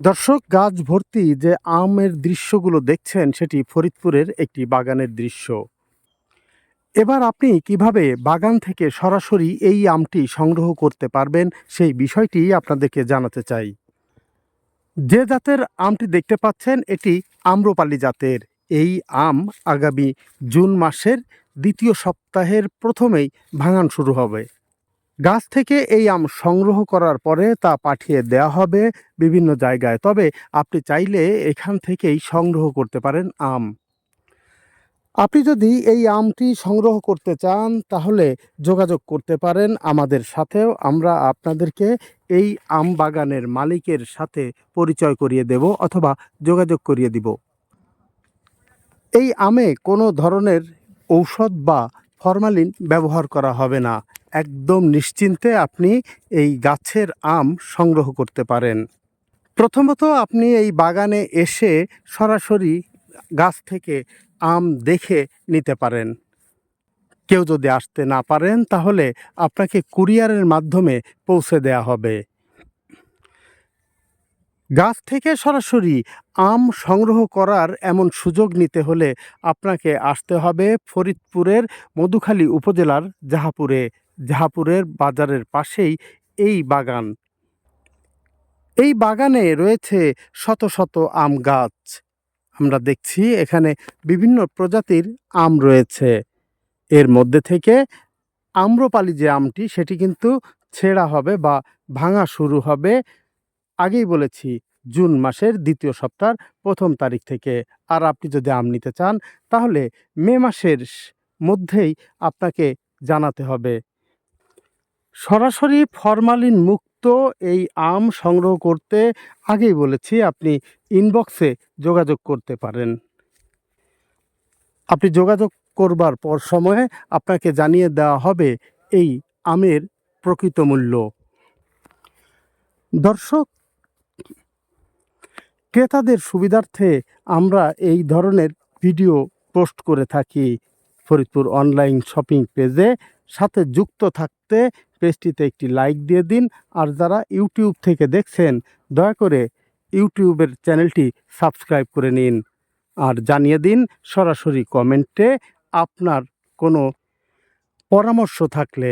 দর্শক, গাছ ভর্তি যে আমের দৃশ্যগুলো দেখছেন, সেটি ফরিদপুরের একটি বাগানের দৃশ্য। এবার আপনি কীভাবে বাগান থেকে সরাসরি এই আমটি সংগ্রহ করতে পারবেন, সেই বিষয়টি আপনাদেরকে জানাতে চাই। যে জাতের আমটি দেখতে পাচ্ছেন, এটি আম্রপালি জাতের। এই আম আগামী জুন মাসের দ্বিতীয় সপ্তাহের প্রথমেই ভাঙান শুরু হবে। গাছ থেকে এই আম সংগ্রহ করার পরে তা পাঠিয়ে দেওয়া হবে বিভিন্ন জায়গায়। তবে আপনি চাইলে এখান থেকেই সংগ্রহ করতে পারেন আম। আপনি যদি এই আমটি সংগ্রহ করতে চান, তাহলে যোগাযোগ করতে পারেন আমাদের সাথেও। আমরা আপনাদেরকে এই আম বাগানের মালিকের সাথে পরিচয় করিয়ে দেব অথবা যোগাযোগ করিয়ে দিব। এই আমে কোনো ধরনের ঔষধ বা ফরমালিন ব্যবহার করা হবে না। একদম নিশ্চিন্তে আপনি এই গাছের আম সংগ্রহ করতে পারেন। প্রথমত আপনি এই বাগানে এসে সরাসরি গাছ থেকে আম দেখে নিতে পারেন। কেউ যদি আসতে না পারেন, তাহলে আপনাকে কুরিয়ারের মাধ্যমে পৌঁছে দেয়া হবে। গাছ থেকে সরাসরি আম সংগ্রহ করার এমন সুযোগ নিতে হলে আপনাকে আসতে হবে ফরিদপুরের মধুখালী উপজেলার জাহাপুরে। জাহাপুরের বাজারের পাশেই এই বাগান। এই বাগানে রয়েছে শত শত আম গাছ। আমরা দেখছি এখানে বিভিন্ন প্রজাতির আম রয়েছে। এর মধ্যে থেকে আম্রপালি যে আমটি, সেটি কিন্তু ছেঁড়া হবে বা ভাঙা শুরু হবে। আগেই বলেছি, জুন মাসের দ্বিতীয় সপ্তাহের প্রথম তারিখ থেকে। আর আপনি যদি আম নিতে চান, তাহলে মে মাসের মধ্যেই আপনাকে জানাতে হবে। সরাসরি ফরমালিন মুক্ত এই আম সংগ্রহ করতে আগেই বলেছি, আপনি ইনবক্সে যোগাযোগ করতে পারেন। আপনি যোগাযোগ করবার পর সময়ে আপনাকে জানিয়ে দেওয়া হবে এই আমের প্রকৃত মূল্য। দর্শক ক্রেতাদের সুবিধার্থে আমরা এই ধরনের ভিডিও পোস্ট করে থাকি। ফরিদপুর অনলাইন শপিং পেজে সাথে যুক্ত থাকতে পেজটিতে একটি লাইক দিয়ে দিন। আর যারা ইউটিউব থেকে দেখছেন, দয়া করে ইউটিউবের চ্যানেলটি সাবস্ক্রাইব করে নিন। আর জানিয়ে দিন সরাসরি কমেন্টে আপনার কোনো পরামর্শ থাকলে।